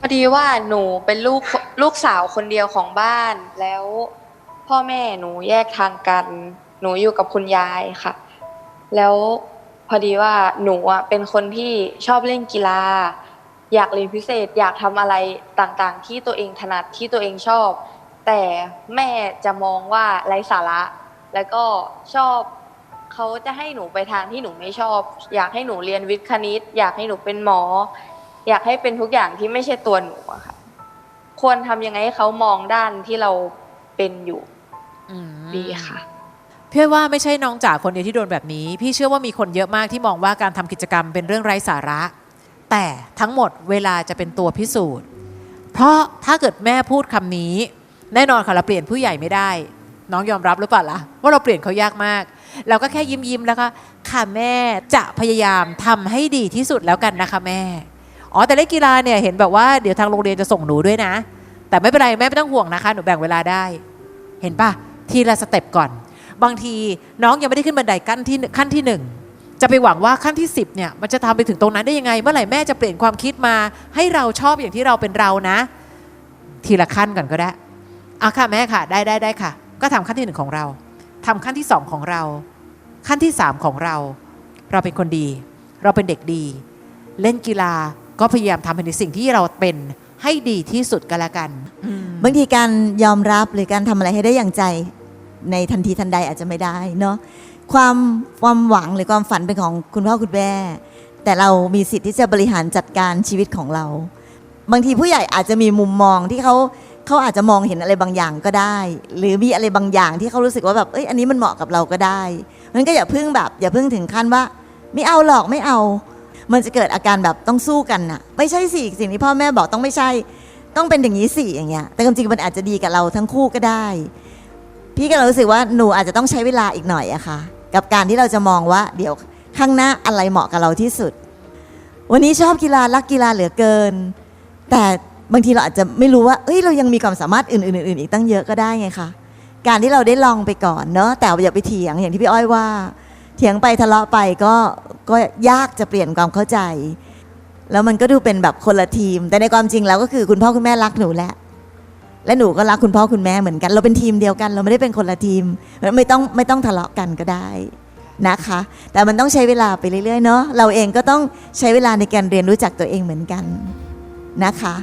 พอดีว่าหนูเป็นลูกลูกสาวคนเดียวของบ้าน แล้วพ่อแม่หนูแยกทางกัน หนูอยู่กับคุณยายค่ะ แล้วพอดีว่าหนูอะเป็นคนที่ชอบเล่นกีฬา อยากเรียนพิเศษ อยากทำอะไรต่างๆ ที่ตัวเองถนัดที่ตัวเองชอบ แต่แม่จะมองว่าไร้สาระ แล้วก็ชอบ เขาจะให้หนูไปทางที่หนูไม่ชอบ อยากให้หนูเรียนวิทย์คณิต อยากให้หนูเป็นหมอ อยากให้เป็นทุกอย่างที่ไม่ใช่ตัวหนูอะค่ะ ควรทำยังไงให้เขามองด้านที่เราเป็นอยู่อืมดีค่ะพี่ว่าไม่ใช่น้องจ๋าคนเดียวที่โดนแบบนี้ พี่เชื่อว่ามีคนเยอะมากที่มองว่าการทำกิจกรรมเป็นเรื่องไร้สาระ แต่ทั้งหมดเวลาจะเป็นตัวพิสูจน์ เพราะถ้าเกิดแม่พูดคำนี้ แน่นอนค่ะเราเปลี่ยนผู้ใหญ่ไม่ได้ น้องยอมรับหรือเปล่าล่ะว่าเราเปลี่ยนเขายากมาก เราก็แค่ยิ้มยิ้มแล้วก็ค่ะแม่จะพยายามทำให้ดีที่สุดแล้วกันนะคะแม่อ๋อแต่เล่นกีฬาเนี่ยเห็นแบบว่าเดี๋ยวทางโรงเรียนจะส่งหนูด้วยนะ แต่ไม่เป็นไรแม่ไม่ต้องห่วงนะคะ หนูแบ่งเวลาได้ เห็นปะทีละสเต็ปก่อน บางทีน้องยังไม่ได้ขึ้นบันไดขั้นที่ขั้นที่หนึ่งจะไปหวังว่าขั้นที่ 10เนี่ยมันจะทำไปถึงตรงนั้นได้ยังไง เมื่อไหร่แม่จะเปลี่ยนความคิดมา ให้เราชอบอย่างที่เราเป็นเรานะ ทีละขั้นก่อนก็ได้เอาค่ะแม่ค่ะ ได้ได้ได้ค่ะ ก็ทำขั้นที่หนึ่งของเราทำขั้นที่สองของเรา ขั้นที่สามของเรา เราเป็นคนดี เราเป็นเด็กดี เล่นกีฬาก็พยายามทำในสิ่งที่เราเป็นให้ดีที่สุดก็แล้วกันบางทีการยอมรับหรือการทำอะไรให้ได้อย่างใจ ในทันทีทันใดอาจจะไม่ได้เนาะความความหวังหรือความฝันเป็นของคุณพ่อคุณแม่แต่เรามีสิทธิ์ที่จะบริหารจัดการชีวิตของเรา บางทีผู้ใหญ่อาจจะมีมุมมองที่เขา เขาอาจจะมองเห็นอะไรบางอย่างก็ได้ หรือมีอะไรบางอย่างที่เขารู้สึกว่าแบบเอ้ยอันนี้มันเหมาะกับเราก็ได้มันก็อย่าพิ่งแบบอย่าพิ่งถึงขั้นว่า ไม่เอาหรอกไม่เอา มันจะเกิดอาการแบบต้องสู้กันน่ะ ไม่ใช่สิสิ่งที่พ่อแม่บอกต้องไม่ใช่ ต้องเป็นอย่างนี้สิอย่างเงี้ยแต่ความจริงมันอาจจะดีกับเราทั้งคู่ก็ได้ พี่ก็เลยรู้สึกว่าหนูอาจจะต้องใช้เวลาอีกหน่อยอะค่ะ กับการที่เราจะมองว่าเดี๋ยวข้างหน้าอะไรเหมาะกับเราที่สุด วันนี้ชอบกีฬารักกีฬาเหลือเกิน แต่ บางทีเราอาจจะไม่รู้ว่าเอ้ยเรายังมีความสามารถอื่นๆอื่นๆอีกตั้งเยอะก็ได้ไงคะการที่เราได้ลองไปก่อนเนาะแต่อย่าไปเถียงอย่างที่พี่อ้อยว่า เถียงไปทะเลาะไปก็ก็ยากจะเปลี่ยนความเข้าใจ แล้วมันก็ดูเป็นแบบคนละทีม แต่ในความจริงแล้วก็คือคุณพ่อคุณแม่รักหนูแหละและหนูก็รักคุณพ่อคุณแม่เหมือนกัน เราเป็นทีมเดียวกัน เราไม่ได้เป็นคนละทีมไม่ต้องไม่ต้องทะเลาะกันก็ได้นะคะ แต่มันต้องใช้เวลาไปเรื่อยๆเนาะเราเองก็ต้องใช้เวลาในการเรียนรู้จักตัวเองเหมือนกันนะคะ